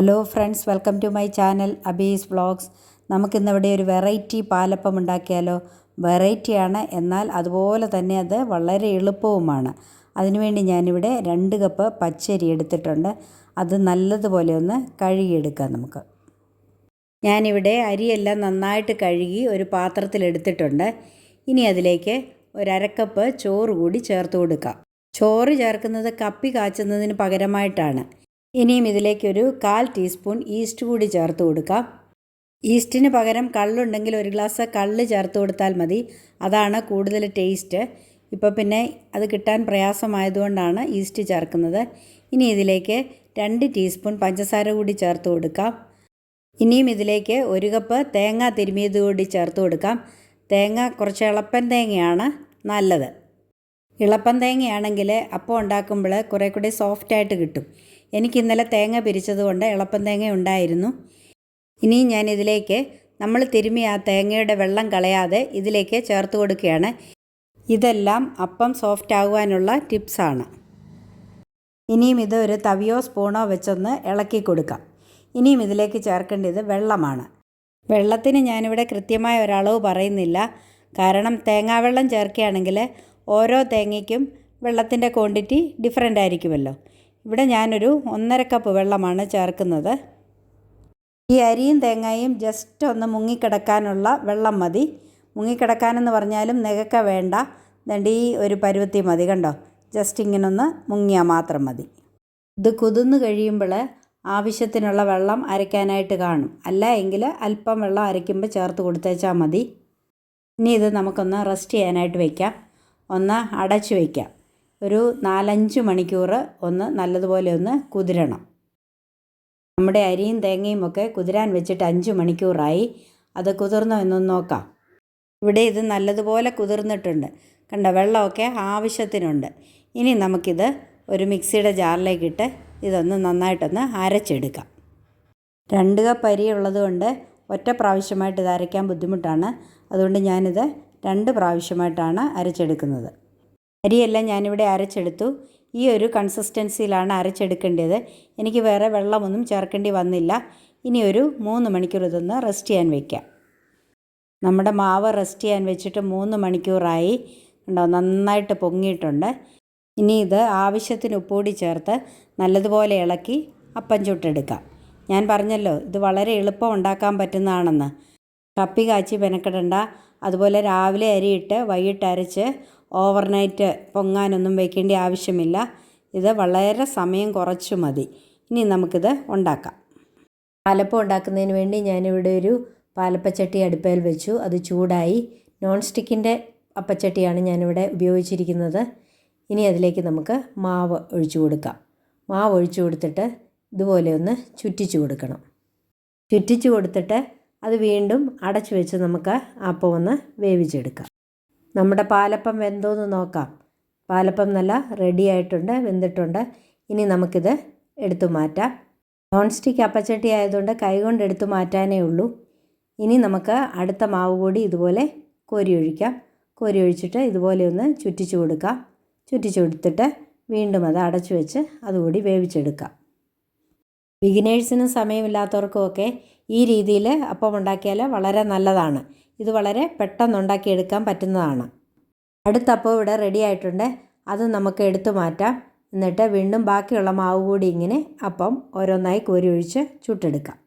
Hello friends welcome to my channel Abi's vlogs നമുക്കിന്നിവിടെ ഒരു variety palappam ഉണ്ടാക്കിയാലോ? വെറൈറ്റിയാണ് എന്നാൽ അതുപോലെ തന്നെ അത് വളരെ എളുപ്പവുമാണ്. അതിനുവേണ്ടി ഞാനിവിടെ രണ്ട് കപ്പ് പച്ചരി എടുത്തിട്ടുണ്ട്. അത് നല്ലതുപോലെ ഒന്ന് കഴുകിയെടുക്കാം നമുക്ക്. ഞാനിവിടെ അരിയെല്ലാം നന്നായിട്ട് കഴുകി ഒരു പാത്രത്തിലെടുത്തിട്ടുണ്ട് ഇനി അതിലേക്ക് ഒരക്കപ്പ് ചോറ് കൂടി ചേർത്ത് കൊടുക്കാം. ചോറ് ചേർക്കുന്നത് കപ്പി കാച്ചുന്നതിന് പകരമായിട്ടാണ്. ഇനിയും ഇതിലേക്കൊരു കാൽ ടീസ്പൂൺ ഈസ്റ്റ് കൂടി ചേർത്ത് കൊടുക്കാം. ഈസ്റ്റിന് പകരം കള്ളുണ്ടെങ്കിൽ ഒരു ഗ്ലാസ് കള്ള് ചേർത്ത് കൊടുത്താൽ മതി. അതാണ് കൂടുതൽ ടേസ്റ്റ്. ഇപ്പോൾ പിന്നെ അത് കിട്ടാൻ പ്രയാസമായതുകൊണ്ടാണ് ഈസ്റ്റ് ചേർക്കുന്നത്. ഇനി ഇതിലേക്ക് രണ്ട് ടീസ്പൂൺ പഞ്ചസാര കൂടി ചേർത്ത് കൊടുക്കാം. ഇനിയും ഇതിലേക്ക് ഒരു കപ്പ് തേങ്ങ തിരുമിയത് കൂടി ചേർത്ത് കൊടുക്കാം. തേങ്ങ കുറച്ച് ഇളപ്പൻ തേങ്ങയാണ് നല്ലത്. ഇളപ്പൻ തേങ്ങയാണെങ്കിൽ അപ്പം ഉണ്ടാക്കുമ്പോൾ കുറേ കൂടി സോഫ്റ്റായിട്ട് കിട്ടും. എനിക്ക് ഇന്നലെ തേങ്ങ പിരിച്ചതുകൊണ്ട് ഇളപ്പൻ തേങ്ങ ഉണ്ടായിരുന്നു. ഇനി ഞാൻ ഇതിലേക്ക് നമ്മൾ തിരുമ്മി ആ തേങ്ങയുടെ വെള്ളം കളയാതെ ഇതിലേക്ക് ചേർത്ത് കൊടുക്കുകയാണ്. ഇതെല്ലാം അപ്പം സോഫ്റ്റ് ആകുവാനുള്ള ടിപ്സാണ് ഇനിയും ഇത് ഒരു തവിയോ സ്പൂണോ വെച്ചൊന്ന് ഇളക്കി കൊടുക്കാം. ഇനിയും ഇതിലേക്ക് ചേർക്കേണ്ടത് വെള്ളമാണ്. വെള്ളത്തിന് ഞാനിവിടെ കൃത്യമായ ഒരളവ് പറയുന്നില്ല. കാരണം തേങ്ങാവെള്ളം ചേർക്കുകയാണെങ്കിൽ ഓരോ തേങ്ങയ്ക്കും വെള്ളത്തിന്റെ ക്വാണ്ടിറ്റി ഡിഫറെന്റ് ആയിരിക്കുമല്ലോ. ഇവിടെ ഞാനൊരു ഒന്നര കപ്പ് വെള്ളമാണ് ചേർക്കുന്നത്. ഈ അരിയും തേങ്ങയും ജസ്റ്റ് ഒന്ന് മുങ്ങിക്കിടക്കാനുള്ള വെള്ളം മതി. മുങ്ങിക്കിടക്കാനെന്ന് പറഞ്ഞാലും നികക്ക വേണ്ട. ദണ്ടി ഒരു പരുവത്തി മതി കണ്ടോ? ജസ്റ്റ് ഇങ്ങനെ ഒന്ന് മുങ്ങിയാൽ മാത്രം മതി. ഇത് കുതിർന്ന് കഴിയുമ്പോൾ ആവശ്യത്തിനുള്ള വെള്ളം അരയ്ക്കാനായിട്ട് കാണും. അല്ല എങ്കിൽ അല്പം വെള്ളം അരയ്ക്കുമ്പോൾ ചേർത്ത് കൊടുത്തേച്ചാൽ മതി. ഇനി ഇത് നമുക്കൊന്ന് റെസ്റ്റ് ചെയ്യാനായിട്ട് വയ്ക്കാം ഒന്ന് അടച്ചു വയ്ക്കാം ഒരു നാലഞ്ച് മണിക്കൂർ ഒന്ന് നല്ലതുപോലെ ഒന്ന് കുതിരണം. നമ്മുടെ അരിയും തേങ്ങയും ഒക്കെ കുതിരാൻ വെച്ചിട്ട് അഞ്ച് മണിക്കൂറായി. അത് കുതിർന്നോ എന്നൊന്ന് നോക്കാം. ഇവിടെ ഇത് നല്ലതുപോലെ കുതിർന്നിട്ടുണ്ട്. കണ്ട വെള്ളമൊക്കെ ആവശ്യത്തിനുണ്ട്. ഇനി നമുക്കിത് ഒരു മിക്സിയുടെ ജാറിലേക്കിട്ട് ഇതൊന്ന് നന്നായിട്ടൊന്ന് അരച്ചെടുക്കാം. രണ്ട് കപ്പ് അരി ഉള്ളതുകൊണ്ട് ഒറ്റ പ്രാവശ്യമായിട്ട് ഇത് അരയ്ക്കാൻ ബുദ്ധിമുട്ടാണ്. അതുകൊണ്ട് ഞാനിത് രണ്ട് പ്രാവശ്യമായിട്ടാണ് അരച്ചെടുക്കുന്നത്. അരിയെല്ലാം ഞാനിവിടെ അരച്ചെടുത്തു. ഈ ഒരു കൺസിസ്റ്റൻസിയിലാണ് അരച്ചെടുക്കേണ്ടത്. എനിക്ക് വേറെ വെള്ളമൊന്നും ചേർക്കേണ്ടി വന്നില്ല. ഇനി ഒരു മൂന്ന് മണിക്കൂർ ഇതൊന്ന് റെസ്റ്റ് ചെയ്യാൻ വയ്ക്കാം നമ്മുടെ മാവ് റെസ്റ്റ് ചെയ്യാൻ വെച്ചിട്ട് മൂന്ന് മണിക്കൂറായി. ഉണ്ടോ നന്നായിട്ട് പൊങ്ങിയിട്ടുണ്ട്. ഇനി ഇത് ആവശ്യത്തിന് ഉപ്പുകൂടി ചേർത്ത് നല്ലതുപോലെ ഇളക്കി അപ്പം ചുട്ടെടുക്കാം. ഞാൻ പറഞ്ഞല്ലോ ഇത് വളരെ എളുപ്പം ഉണ്ടാക്കാൻ പറ്റുന്നതാണെന്ന്. കപ്പി കാച്ചി മെനക്കെടണ്ട. അതുപോലെ രാവിലെ അരിയിട്ട് വൈകിട്ട് അരച്ച് ഓവർനൈറ്റ് പൊങ്ങാനൊന്നും വെക്കേണ്ട ആവശ്യമില്ല. ഇത് വളരെ സമയം കുറച്ച് മതി. ഇനി നമുക്കിത് ഉണ്ടാക്കാം. പാലപ്പം ഉണ്ടാക്കുന്നതിന് വേണ്ടി ഞാനിവിടെ ഒരു പാലപ്പച്ചട്ടി അടുപ്പയിൽ വെച്ചു. അത് ചൂടായി നോൺ സ്റ്റിക്കിന്റെ അപ്പച്ചട്ടിയാണ് ഞാനിവിടെ ഉപയോഗിച്ചിരിക്കുന്നത്. ഇനി അതിലേക്ക് നമുക്ക് മാവ് ഒഴിച്ചു കൊടുക്കാം. മാവ് ഒഴിച്ചു കൊടുത്തിട്ട് ഇതുപോലെ ഒന്ന് ചുറ്റിച്ചു കൊടുക്കണം. ചുറ്റിച്ചു കൊടുത്തിട്ട് അത് വീണ്ടും അടച്ചു വെച്ച് നമുക്ക് അപ്പം ഒന്ന് വേവിച്ചെടുക്കാം. നമ്മുടെ പാലപ്പം വെന്തോന്ന് നോക്കാം. പാലപ്പം നല്ല റെഡി ആയിട്ടുണ്ട് വെന്തിട്ടുണ്ട്. ഇനി നമുക്കിത് എടുത്തു മാറ്റാം. നോൺ സ്റ്റിക്ക് അപ്പച്ചട്ടി ആയതുകൊണ്ട് കൈകൊണ്ട് എടുത്തു മാറ്റാനേ ഉള്ളൂ. ഇനി നമുക്ക് അടുത്ത മാവ് കൂടി ഇതുപോലെ കോരി ഒഴിക്കാം. കോരി ഒഴിച്ചിട്ട് ഇതുപോലെ ഒന്ന് ചുറ്റിച്ചു കൊടുക്കാം. ചുറ്റിച്ചു കൊടുത്തിട്ട് വീണ്ടും അത് അടച്ചു വെച്ച് അതുകൂടി വേവിച്ചെടുക്കാം. ബിഗിനേഴ്സിനും സമയമില്ലാത്തവർക്കും ഒക്കെ ഈ രീതിയിൽ അപ്പം ഉണ്ടാക്കിയാൽ വളരെ നല്ലതാണ്. ഇത് വളരെ പെട്ടെന്ന് ഉണ്ടാക്കിയെടുക്കാൻ പറ്റുന്നതാണ്. അടുത്തപ്പോൾ ഇവിടെ റെഡി ആയിട്ടുണ്ട്. അത് നമുക്ക് എടുത്തു മാറ്റാം. എന്നിട്ട് വീണ്ടും ബാക്കിയുള്ള മാവ് കൂടി ഇങ്ങനെ അപ്പം ഓരോന്നായി കോരി ഒഴിച്ച് ചുട്ടെടുക്കാം.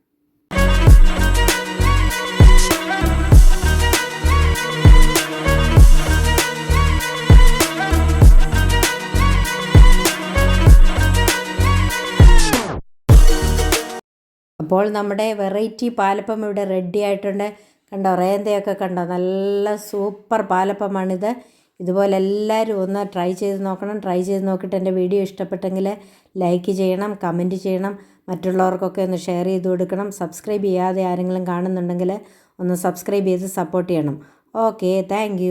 അപ്പോൾ നമ്മുടെ വെറൈറ്റി പാലപ്പം ഇവിടെ റെഡി ആയിട്ടുണ്ട്. കണ്ടോ റേന്തയൊക്കെ കണ്ടോ? നല്ല സൂപ്പർ പാലപ്പമാണിത് ഇതുപോലെ എല്ലാവരും ഒന്ന് ട്രൈ ചെയ്ത് നോക്കണം. ട്രൈ ചെയ്ത് നോക്കിയിട്ട് എന്റെ വീഡിയോ ഇഷ്ടപ്പെട്ടെങ്കിൽ ലൈക്ക് ചെയ്യണം കമന്റ് ചെയ്യണം. മറ്റുള്ളവർക്കൊക്കെ ഒന്ന് ഷെയർ ചെയ്ത് കൊടുക്കണം. സബ്സ്ക്രൈബ് ചെയ്യാതെ ആരെങ്കിലും കാണുന്നുണ്ടെങ്കിൽ ഒന്ന് സബ്സ്ക്രൈബ് ചെയ്ത് സപ്പോർട്ട് ചെയ്യണം. Okay thank